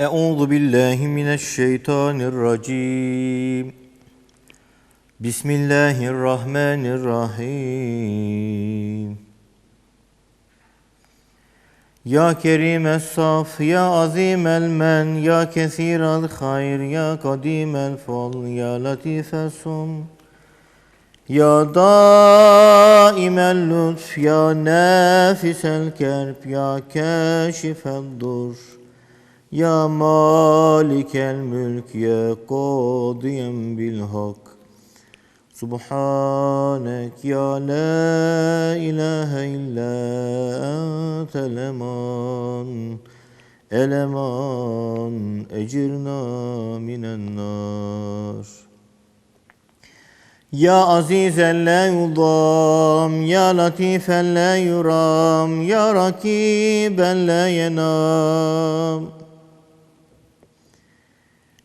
Euzu billahi mineşşeytanirracim. Bismillahirrahmanirrahim. Ya Kerim es-Saf, Ya Azim el-Men, Ya Kesir el-Hayr, Ya Kadim el-Fal, Ya Latif es-Sun. Ya daim el-lütf, Ya nafis el-kerb, Ya kâşif el-dur. Ya malikel mülk, Ya kadiyen bil-hak. Subhanek ya la ilahe illa entel eman. Eleman ecirna minen nar. Ya azizen la yudam Ya latifen la yuram Ya rakiben la yenam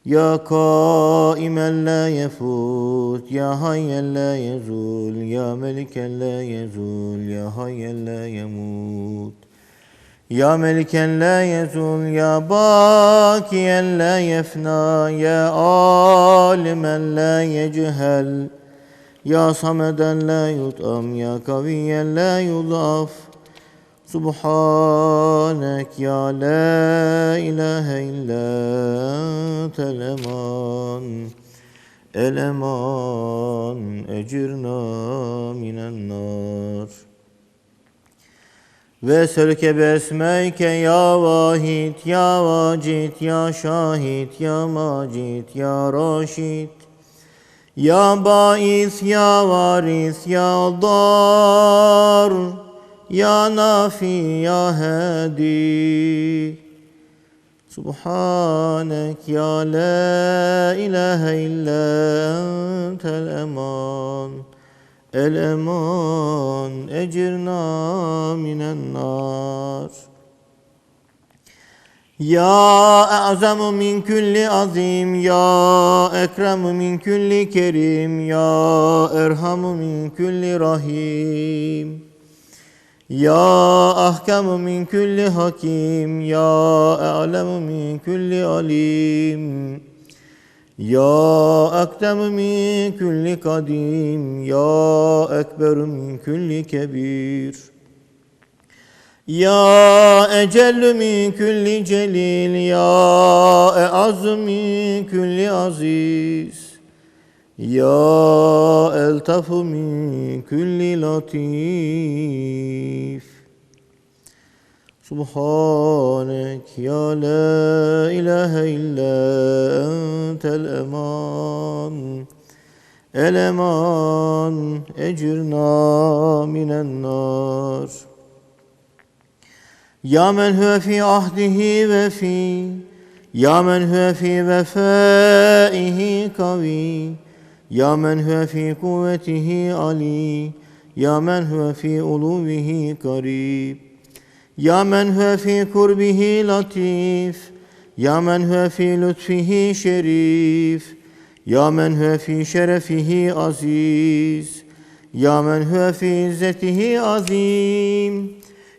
يا قائما لا يفوت يا حيا لا يزول يا ملكا لا يزول يا حيا لا يموت يا ملكا لا يزول يا باكيا لا يفنى يا عالما لا يجهل يا صمدا لا يطعم يا قويا لا يضعف Subhanak ya la ilahe illa entel eman eleman ecirna minen nar. Ve sölke besmeyke ya vahid ya vacid ya şahit ya macid ya raşid ya bais ya varis ya dar. Ya Nafi Ya Hadi. Subhanek Ya La İlahe İlla Entel Eman. El Eman Ecirna Minen Nar. Ya Azamu Min Külli Azim Ya Ekremu Min Külli Kerim Ya Erhamu Min Külli Rahim. يا أحكم من كل حكيم يا أعلم من كل عليم يا أكتم من كل قديم يا أكبر من كل كبير يا أجل من كل جليل يا أعز من كل عزيز يا ألطف من كل لطيف سبحانك يا لا إله إلا أنت الأمان الأمان أجرنا من النار يا من هو في عهده وفي يا من هو في وفائه قوي يا من هو في قوته علي يا من هو في علوه قريب يا من هو في قربه لطيف يا من هو في لطفه شريف يا من هو في شرفه عزيز يا من هو في عزته عظيم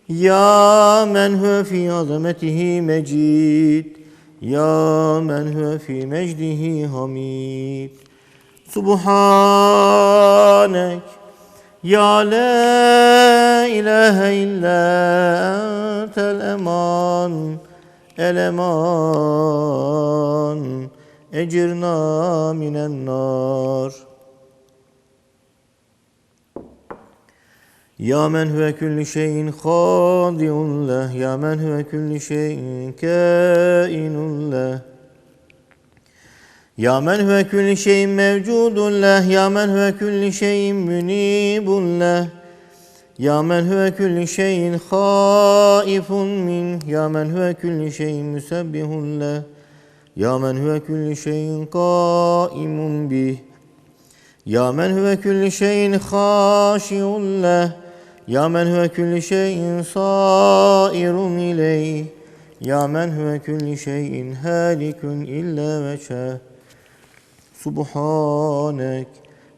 يا من هو في عظمته مجيد يا من هو في مجده حميد Subhanek Ya la ilahe illa entel eman Eleman Ecirna minen nar. Ya men huve kulli şeyin hadiun leh Ya men huve kulli şeyin kainun leh. Ya men huve külli şeyin mevcudun leh, ya men huve külli şeyin münibun leh. Ya men huve külli şeyin haifun min, ya men huve külli şeyin müsebbihun leh. Ya men huve külli şeyin kaimun bih. Ya men huve külli şeyin haşiun leh. Ya men huve külli şeyin sairun ileyh. Ya men huve külli şeyin halikun illa veçeh. Subhanek.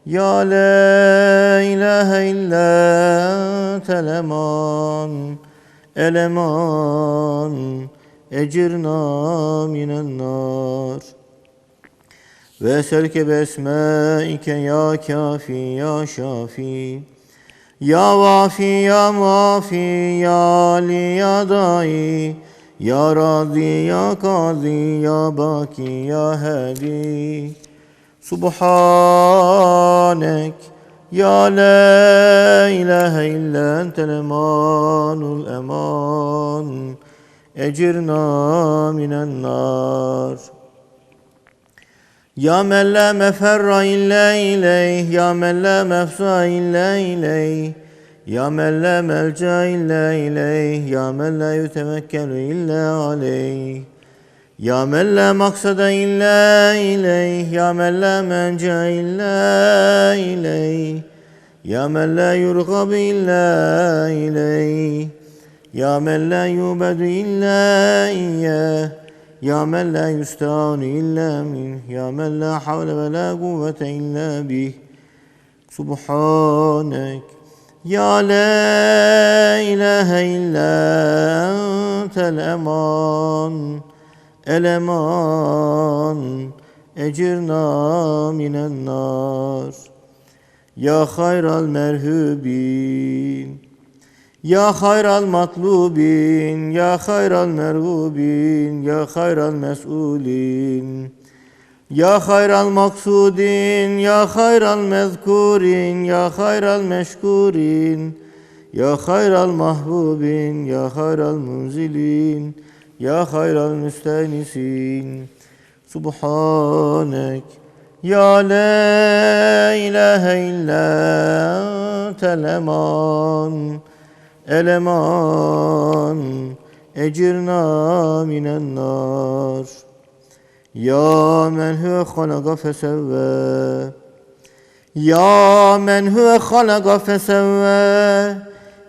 Ya la ilahe illa teleman Eleman. Ecirna minen nar. Ve serke besmeike ya kafi ya şafi. Ya vafi ya mafi ya ali ya dai. Ya Razi, Ya Kazi, Ya Baki, Ya Hadi. Subhanek Ya la ilahe illa entel emanul eman. Ecirna minen nar. Ya men la meferra illa ileyh Ya men la mefza illa ileyh. Ya men la melca illa ileyh Ya men la yutemekkelu illa aleyh Ya men la maksada illa ileyh Ya men la menca illa ileyh Ya men la yurgab illa ileyh Ya men la yubadu illa iyyah ya men la yustanu illa min Ya men la havle ve la kuvvete illa bih Subhanek Ya la ilahe illa entel eman El eman Ecirna minen nar Ya hayral merhubin ya hayral matlubin, ya hayral merhubin, ya hayral mes'ulin. Ya hayral maksudin, ya hayral mezkurin, ya hayral meşkurin. Ya hayral mahbubin, ya hayral munzilin, ya hayral müstenisin. Subhanek. Ya la ilahe illa entel eman. Eleman ecirna minen nar Ya men huve halaka fesevve Ya men huve halaka fesevve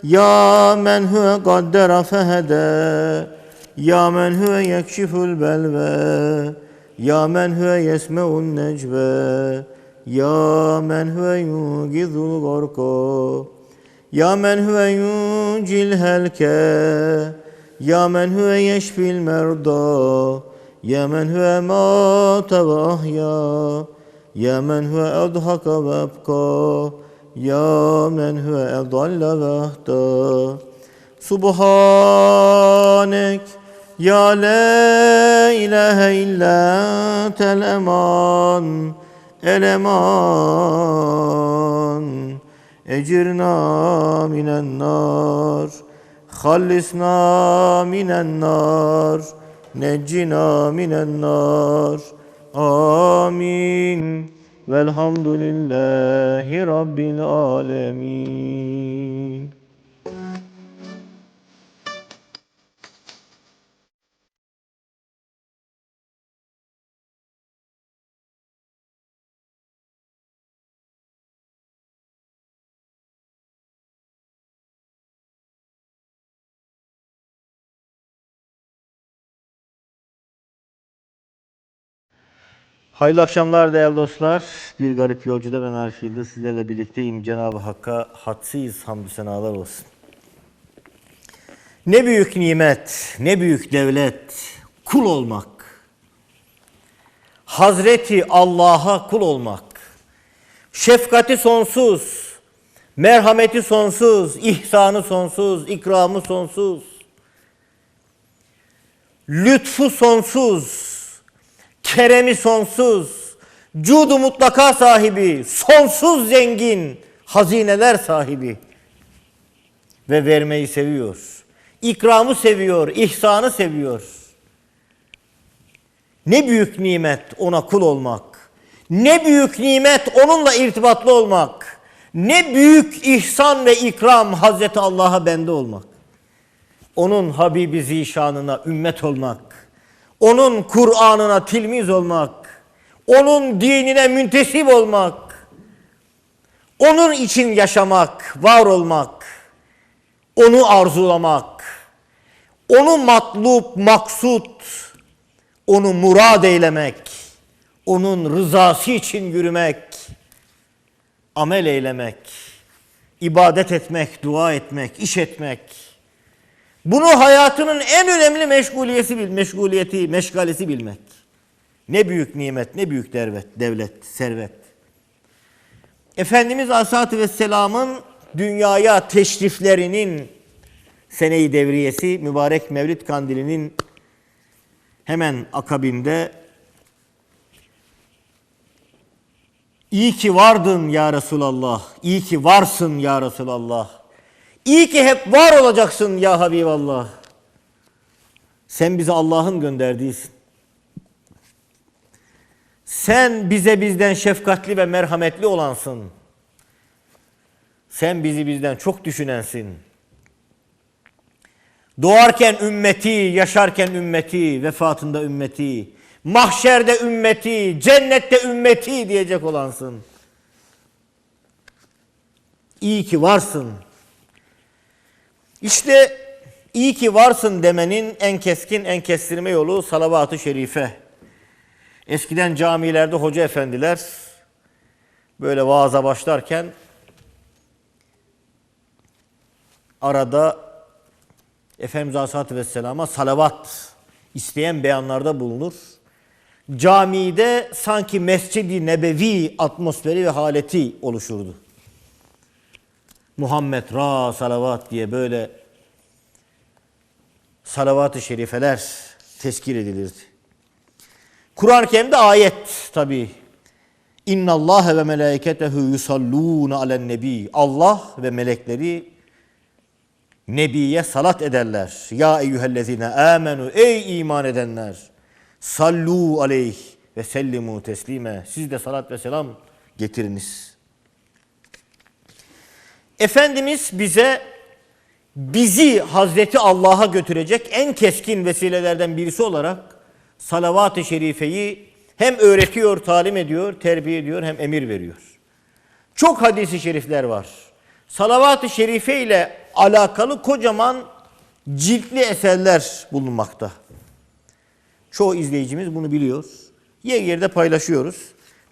Ya men huve kaddera fehede Ya men huve yekşiful belve Ya men huve yesmeun necve Ya men huve yugizul garka ya men huve yuncil helke Ya men huve yeşfil merda Ya men huve mâte ve ahya Ya men huve edhaka ve ebka Ya men huve edalle ve ahda Subhanek Ya la ilahe illa entel eman El eman Ecirna minen nar Hallisna minen nar Neccina minen nar. Amin. Velhamdülillahi Rabbil alemin Hayırlı akşamlar değerli dostlar. Bir garip yolcuda ben Yıldız sizlerle birlikteyim. Cenab-ı Hakk'a hadsiz hamdü senalar olsun. Ne büyük nimet, ne büyük devlet, kul olmak. Hazreti Allah'a kul olmak. Şefkati sonsuz, merhameti sonsuz, ihsanı sonsuz, ikramı sonsuz. Lütfu sonsuz, keremi sonsuz, cudu mutlaka sahibi, sonsuz zengin, hazineler sahibi ve vermeyi seviyor. İkramı seviyor, ihsanı seviyor. Ne büyük nimet ona kul olmak. Ne büyük nimet onunla irtibatlı olmak. Ne büyük ihsan ve ikram Hazreti Allah'a bende olmak. Onun Habibi Zişanına ümmet olmak. Onun Kur'an'ına tilmiz olmak. Onun dinine müntesip olmak. Onun için yaşamak, var olmak. Onu arzulamak. Onu matlup, maksut, onu murad eylemek, onun rızası için yürümek, amel eylemek, ibadet etmek, dua etmek, iş etmek. Bunu hayatının en önemli meşguliyeti, meşguliyeti, meşgalesi bilmek. Ne büyük nimet, ne büyük devlet, devlet, servet. Efendimiz Aleyhisselatü Vesselam'ın dünyaya teşriflerinin seneyi devriyesi mübarek Mevlid Kandili'nin hemen akabinde İyi ki vardın ya Resulallah. İyi ki varsın ya Resulallah. İyi ki hep var olacaksın ya Habiballah. Sen bize Allah'ın gönderdiğisin. Sen bize bizden şefkatli ve merhametli olansın. Sen bizi bizden çok düşünensin. Doğarken ümmeti, yaşarken ümmeti, vefatında ümmeti, mahşerde ümmeti, cennette ümmeti diyecek olansın. İyi ki varsın. İşte iyi ki varsın demenin en keskin, en kestirme yolu salavat-ı şerife. Eskiden camilerde hoca efendiler böyle vaaza başlarken arada Efendimiz Aleyhisselatü Vesselam'a salavat isteyen beyanlarda bulunur. Camide sanki Mescid-i Nebevi atmosferi ve haleti oluşurdu. Muhammed Ra salavat diye böyle salavat-ı şerifeler tezkir edilirdi. Kur'an-ı ayet tabi. İnna Allah ve melaiketehu yusalluna alen nebi. Allah ve melekleri Nebiye salat ederler. Ya eyyühellezine amenu ey iman edenler. Sallu aleyh ve sellimu teslime. Siz de salat ve selam getiriniz. Efendimiz bize bizi Hazreti Allah'a götürecek en keskin vesilelerden birisi olarak salavat-ı şerifeyi hem öğretiyor, talim ediyor, terbiye ediyor hem emir veriyor. Çok hadisi şerifler var. Salavat-ı şerife ile alakalı kocaman ciltli eserler bulunmakta. Çoğu izleyicimiz bunu biliyor. Yer yerde paylaşıyoruz.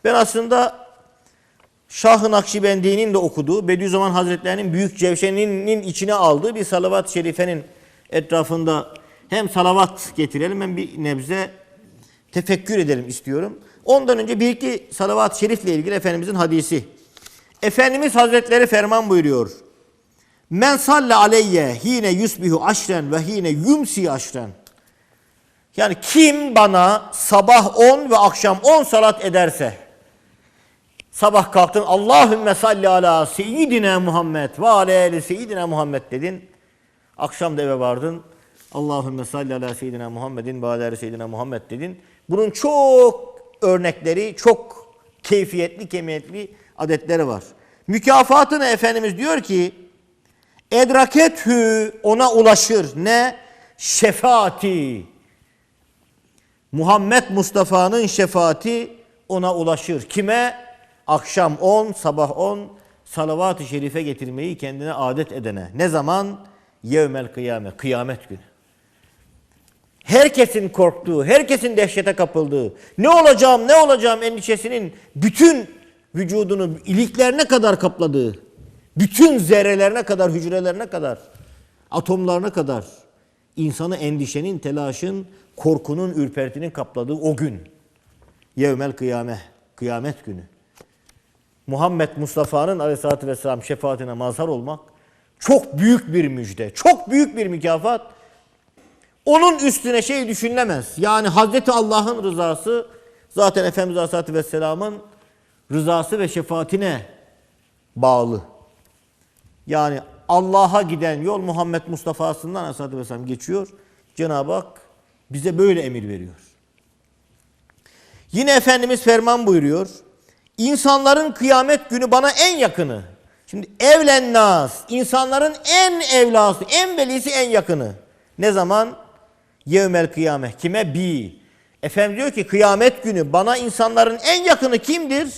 Ben aslında Şah-ı Nakşibendi'nin de okuduğu, Bediüzzaman Hazretlerinin Büyük Cevşeni'nin içine aldığı bir salavat-ı şerifenin etrafında hem salavat getirelim hem bir nebze tefekkür edelim istiyorum. Ondan önce bir iki salavat-ı şerifle ilgili Efendimizin hadisi. Efendimiz Hazretleri ferman buyuruyor. Men salle aleyye hine yusbihu aşren ve hine yumsi aşren. Yani kim bana sabah 10 ve akşam 10 salat ederse sabah kalktın Allahümme salli ala seyyidina Muhammed ve ala seyyidina Muhammed dedin. Akşam da eve vardın. Allahümme salli ala seyyidina Muhammedin ve ala seyyidina Muhammed dedin. Bunun çok örnekleri, çok keyfiyetli, kemiyetli adetleri var. Mükafatını Efendimiz diyor ki Edrakethü ona ulaşır. Ne? Şefaati. Muhammed Mustafa'nın şefaati ona ulaşır. Kime? Akşam 10, sabah 10 salavat-ı şerife getirmeyi kendine adet edene. Ne zaman? Yevmel kıyamet, kıyamet günü. Herkesin korktuğu, herkesin dehşete kapıldığı, ne olacağım, ne olacağım endişesinin bütün vücudunu iliklerine kadar kapladığı, bütün zerrelerine kadar, hücrelerine kadar, atomlarına kadar insanı endişenin, telaşın, korkunun, ürpertinin kapladığı o gün. Yevmel kıyame, kıyamet günü. Muhammed Mustafa'nın aleyhissalatü vesselam şefaatine mazhar olmak çok büyük bir müjde, çok büyük bir mükafat. Onun üstüne şey düşünülemez. Yani Hazreti Allah'ın rızası zaten Efendimiz Aleyhisselatü Vesselam'ın rızası ve şefaatine bağlı. Yani Allah'a giden yol Muhammed Mustafa'sından Aleyhisselatü Vesselam geçiyor. Cenab-ı Hak bize böyle emir veriyor. Yine Efendimiz ferman buyuruyor. İnsanların kıyamet günü bana en yakını. Şimdi evlen nas, insanların en evlası, en velisi, en yakını. Ne zaman? Yevmel kıyame. Kime? Bi. Efendim diyor ki kıyamet günü bana insanların en yakını kimdir?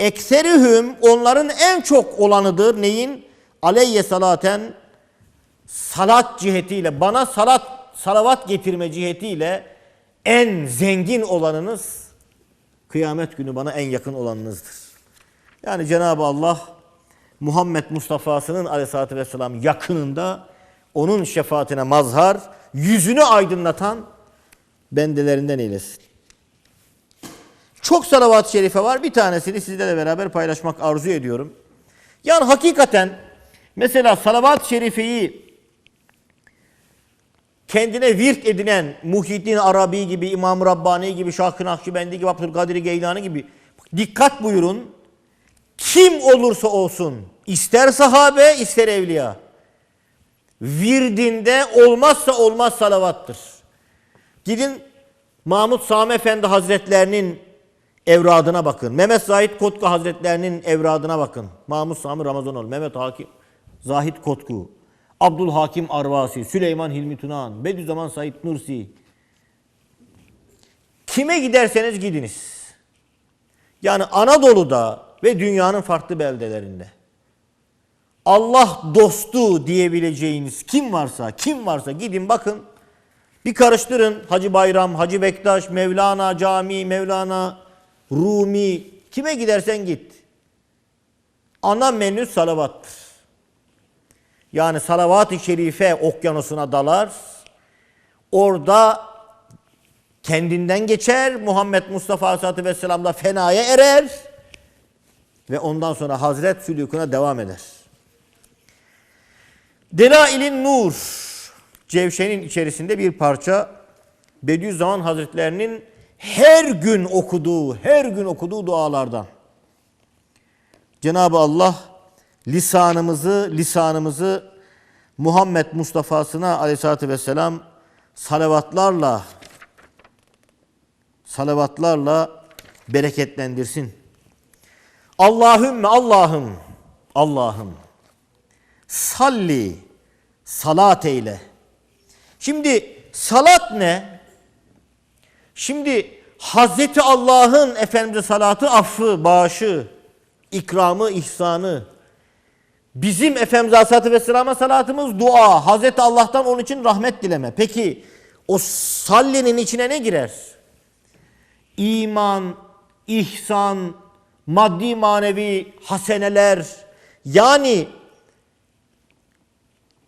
Ekserühüm onların en çok olanıdır. Neyin? Aleyye salaten salat cihetiyle bana salat salavat getirme cihetiyle en zengin olanınız kıyamet günü bana en yakın olanınızdır. Yani Cenab-ı Allah Muhammed Mustafa'sının aleyhissalatü vesselam yakınında onun şefaatine mazhar, yüzünü aydınlatan bendelerinden eylesin. Çok salavat-ı şerife var. Bir tanesini sizlerle beraber paylaşmak arzu ediyorum. Yani hakikaten mesela salavat-ı şerifeyi kendine virt edinen Muhyiddin Arabi gibi, İmam Rabbani gibi, Şah-ı Nakşibendi gibi, Abdülkadir Geylani gibi dikkat buyurun. Kim olursa olsun, ister sahabe, ister evliya, virdinde olmazsa olmaz salavattır. Gidin Mahmud Sami Efendi Hazretlerinin evradına bakın. Mehmet Zahid Kotku Hazretlerinin evradına bakın. Mahmud Sami Ramazanoğlu, Mehmet Hakim, Zahid Kotku, Abdülhakim Arvasi, Süleyman Hilmi Tunan, Bediüzzaman Said Nursi. Kime giderseniz gidiniz. Yani Anadolu'da ve dünyanın farklı beldelerinde. Allah dostu diyebileceğiniz kim varsa, kim varsa gidin bakın. Bir karıştırın Hacı Bayram, Hacı Bektaş, Mevlana Cami, Mevlana Rumi. Kime gidersen git. Ana menü salavattır. Yani salavat-ı şerife okyanusuna dalar. Orada kendinden geçer. Muhammed Mustafa Aleyhisselatü Vesselam'da fenaya erer. Ve ondan sonra Hazret sülüküne devam eder. Delailin Nur Cevşen'in içerisinde bir parça Bediüzzaman Hazretlerinin her gün okuduğu, her gün okuduğu dualardan. Cenab-ı Allah lisanımızı, lisanımızı Muhammed Mustafa'sına aleyhissalatü vesselam salavatlarla salavatlarla bereketlendirsin. Allahümme Allah'ım Allah'ım salli salat eyle. Şimdi salat ne? Şimdi Hazreti Allah'ın Efendimize salatı affı, bağışı, ikramı, ihsanı. Bizim Efendimiz Aleyhisselatü Vesselam'a salatımız dua. Hazreti Allah'tan onun için rahmet dileme. Peki o sallinin içine ne girer? İman, ihsan, maddi manevi haseneler. Yani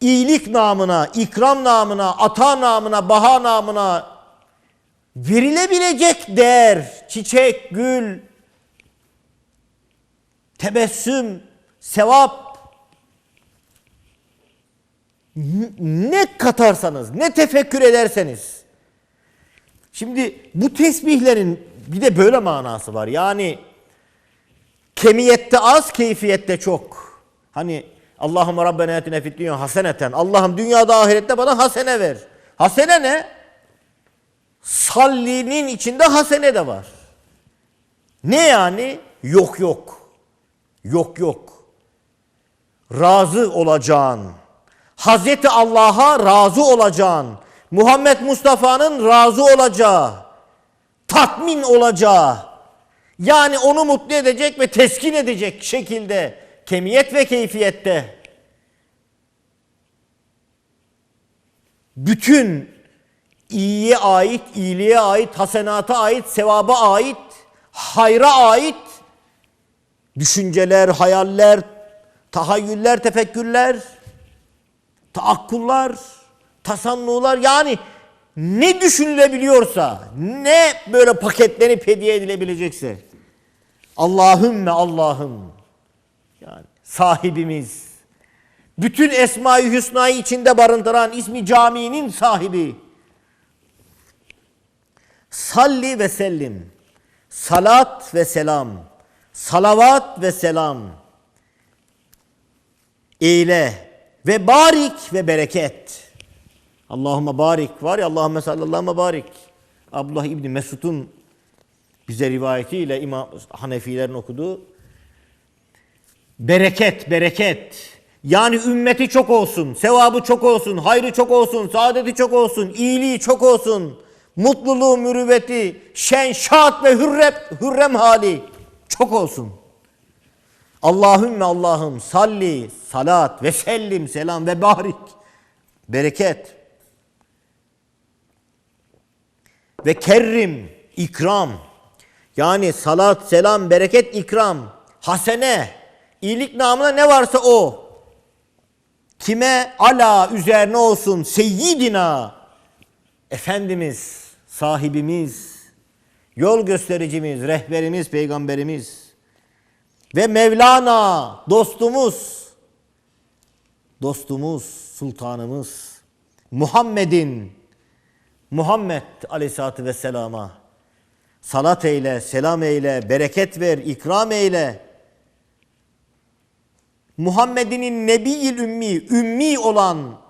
iyilik namına, ikram namına, ata namına, baha namına verilebilecek değer, çiçek, gül, tebessüm, sevap ne katarsanız, ne tefekkür ederseniz. Şimdi bu tesbihlerin bir de böyle manası var. Yani kemiyette az, keyfiyette çok. Hani Allahümme Rabbena etine fid dünya haseneten. Allah'ım dünyada ahirette bana hasene ver. Hasene ne? Sallinin içinde hasene de var. Ne yani? Yok yok. Yok yok. Razı olacağın. Hazreti Allah'a razı olacağın. Muhammed Mustafa'nın razı olacağı. Tatmin olacağı. Yani onu mutlu edecek ve teskin edecek şekilde kemiyet ve keyfiyette bütün iyiye ait, iyiliğe ait, hasenata ait, sevaba ait, hayra ait düşünceler, hayaller, tahayyüller, tefekkürler, taakkullar, tasannular yani ne düşünülebiliyorsa, ne böyle paketlenip hediye edilebilecekse Allahümme Allah'ım yani sahibimiz bütün Esma-i Hüsna'yı içinde barındıran ismi caminin sahibi salli ve sellim salat ve selam salavat ve selam eyle ve barik ve bereket. Allahümme barik. Var ya Allahümme sallallahu barik. Abdullah İbni Mesud'un bize rivayetiyle İmam Hanefilerin okuduğu bereket bereket. Yani ümmeti çok olsun, sevabı çok olsun, hayrı çok olsun, saadeti çok olsun, iyiliği çok olsun, mutluluğu, mürüvveti, şen, şahat ve hürrem, hürrem hali çok olsun. Allahümme Allah'ım salli, salat ve sellim, selam ve barik, bereket. Ve kerrim, ikram. Yani salat, selam, bereket, ikram, hasene, iyilik namına ne varsa o. Kime ala üzerine olsun seyyidina. Efendimiz, sahibimiz, yol göstericimiz, rehberimiz, peygamberimiz ve Mevlana dostumuz, dostumuz, sultanımız Muhammed'in Muhammed Aleyhisselatü Vesselam'a salat eyle, selam eyle, bereket ver, ikram eyle. Muhammed'in Nebiyil Ümmi, ümmi olan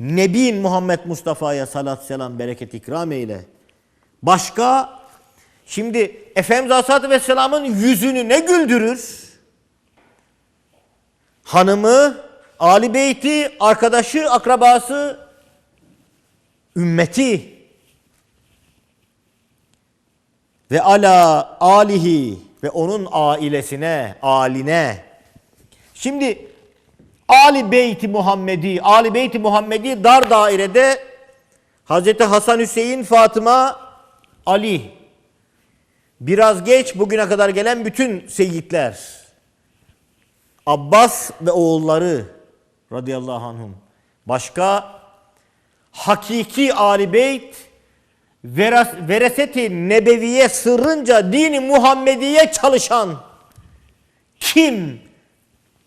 Nebin Muhammed Mustafa'ya salat, selam, bereket, ikram eyle. Başka, şimdi Efendimiz Aleyhisselatü Vesselam'ın yüzünü ne güldürür? Hanımı, Ali Beyti, arkadaşı, akrabası, ümmeti ve ala alihi ve onun ailesine, aline. Şimdi Ali Beyti Muhammedi, Ali Beyti Muhammedi dar dairede Hazreti Hasan Hüseyin, Fatıma, Ali. Biraz geç bugüne kadar gelen bütün seyyidler. Abbas ve oğulları radıyallahu anhum. Başka hakiki Ali Beyt vereseti nebeviye sırrınca dini Muhammediye çalışan kim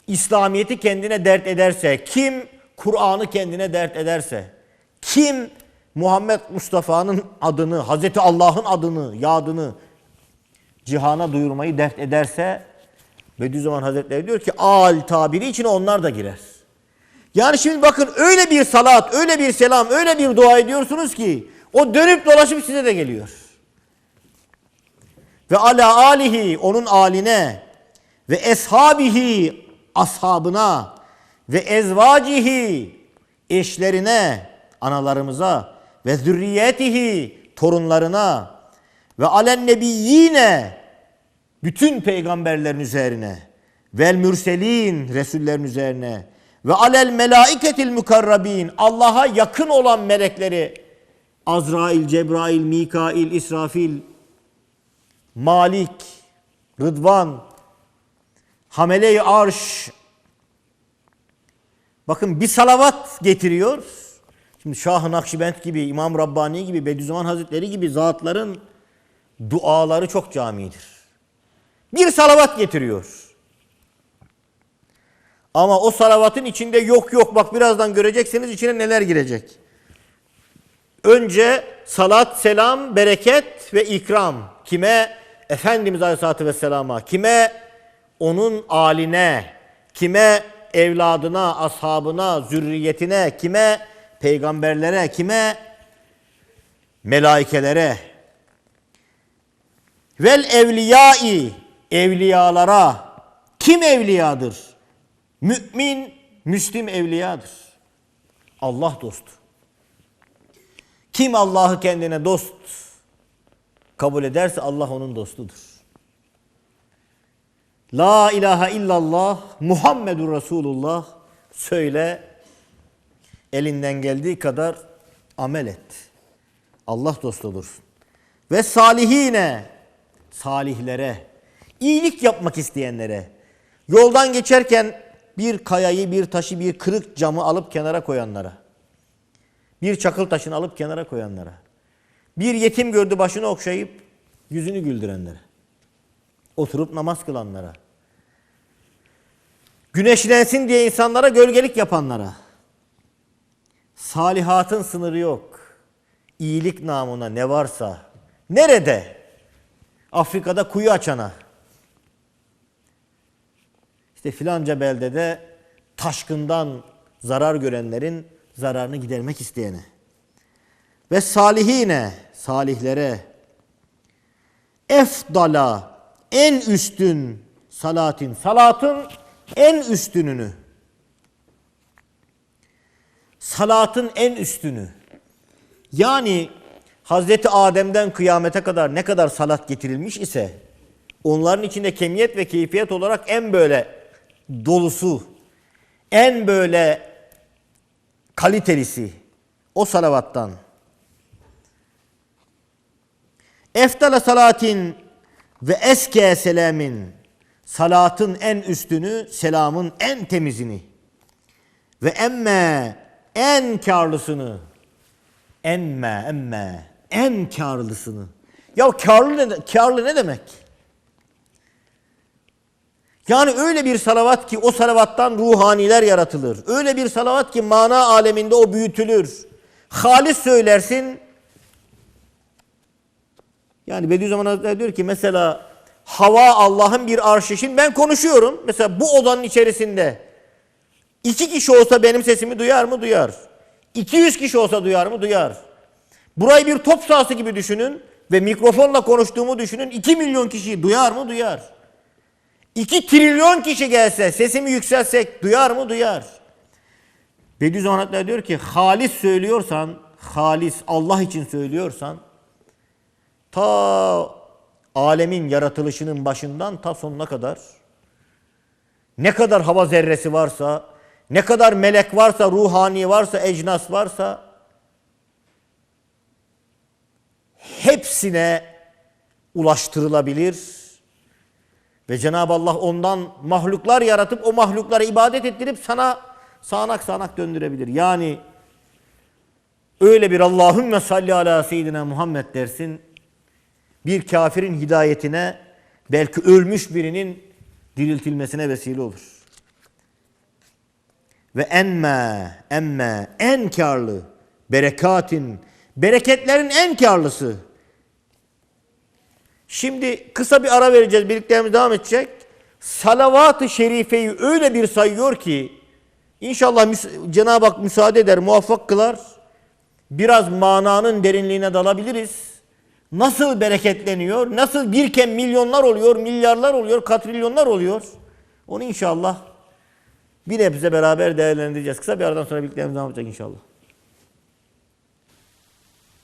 İslamiyet'i kendine dert ederse, kim Kur'an'ı kendine dert ederse, kim Muhammed Mustafa'nın adını, Hazreti Allah'ın adını, yadını cihana duyurmayı dert ederse Bediüzzaman Hazretleri diyor ki al tabiri içine onlar da girer. Yani şimdi bakın öyle bir salat, öyle bir selam, öyle bir dua ediyorsunuz ki o dönüp dolaşıp size de geliyor. Ve ala alihi onun aline ve eshabihi ashabına ve ezvacihi eşlerine, analarımıza ve zürriyetihi torunlarına ve alen nebiyyine bütün peygamberlerin üzerine vel mürselin resullerin üzerine ve alel melaiketil mukarrabin Allah'a yakın olan melekleri Azrail, Cebrail, Mikail, İsrafil, Malik, Rıdvan, Hamele-i Arş. Bakın bir salavat getiriyor. Şimdi Şah-ı Nakşibend gibi, İmam Rabbani gibi, Bediüzzaman Hazretleri gibi zatların duaları çok camidir. Bir salavat getiriyor. Ama o salavatın içinde yok yok bak birazdan göreceksiniz içine neler girecek. Önce salat, selam, bereket ve ikram. Kime? Efendimiz Aleyhisselatü Vesselam'a. Kime? Onun aline. Kime? Evladına, ashabına, zürriyetine. Kime? Peygamberlere. Kime? Melaikelere. Vel evliyai. Evliyalara. Kim evliyadır? Mümin, Müslim evliyadır. Allah dostu. Kim Allah'ı kendine dost kabul ederse Allah onun dostudur. La ilahe illallah Muhammedur Resulullah söyle elinden geldiği kadar amel et. Allah dostu olursun. Ve salihine salihlere iyilik yapmak isteyenlere yoldan geçerken bir kayayı, bir taşı, bir kırık camı alıp kenara koyanlara bir çakıl taşını alıp kenara koyanlara. Bir yetim gördü başını okşayıp yüzünü güldürenlere. Oturup namaz kılanlara. Güneşlensin diye insanlara gölgelik yapanlara. Salihatın sınırı yok. İyilik namına ne varsa. Nerede? Afrika'da kuyu açana. İşte filanca beldede taşkından zarar görenlerin zararını gidermek isteyene ve salihine salihlere efdala en üstün salatin salatın en üstününü salatın en üstünü yani Hazreti Adem'den kıyamete kadar ne kadar salat getirilmiş ise onların içinde kemiyet ve keyfiyet olarak en böyle dolusu en böyle kalitelisi o salavattan. Eftala salatin ve eske selamin salatın en üstünü, selamın en temizini ve emme en karlısını emme emme en karlısını Ya karlı ne, karlı ne demek? Yani öyle bir salavat ki o salavattan ruhaniler yaratılır. Öyle bir salavat ki mana aleminde o büyütülür. Halis söylersin. Yani Bediüzzaman Hazretleri diyor ki mesela hava Allah'ın bir arşı. Şimdi ben konuşuyorum. Mesela bu odanın içerisinde iki kişi olsa benim sesimi duyar mı? Duyar. 200 kişi olsa duyar mı? Duyar. Burayı bir top sahası gibi düşünün ve mikrofonla konuştuğumu düşünün. 2 milyon kişi duyar mı? Duyar. 2 trilyon kişi gelse, sesimi yükseltsek duyar mı? Duyar. Bediüzzaman Hazretleri diyor ki halis söylüyorsan, halis Allah için söylüyorsan ta alemin yaratılışının başından ta sonuna kadar ne kadar hava zerresi varsa, ne kadar melek varsa, ruhani varsa, ecnas varsa hepsine ulaştırılabilir. Ve Cenab-ı Allah ondan mahluklar yaratıp o mahluklara ibadet ettirip sana sağanak sağanak döndürebilir. Yani öyle bir Allahümme salli ala seyyidina Muhammed dersin. Bir kafirin hidayetine belki ölmüş birinin diriltilmesine vesile olur. Ve emme, emme en karlı berekatin, bereketlerin en karlısı. Şimdi kısa bir ara vereceğiz. Birliklerimiz devam edecek. Salavat-ı şerifeyi öyle bir sayıyor ki inşallah Cenab-ı Hak müsaade eder, muvaffak kılar. Biraz mananın derinliğine dalabiliriz. Nasıl bereketleniyor? Nasıl birken milyonlar oluyor, milyarlar oluyor, katrilyonlar oluyor? Onu inşallah bir nebze beraber değerlendireceğiz. Kısa bir aradan sonra birliklerimiz devam edecek inşallah.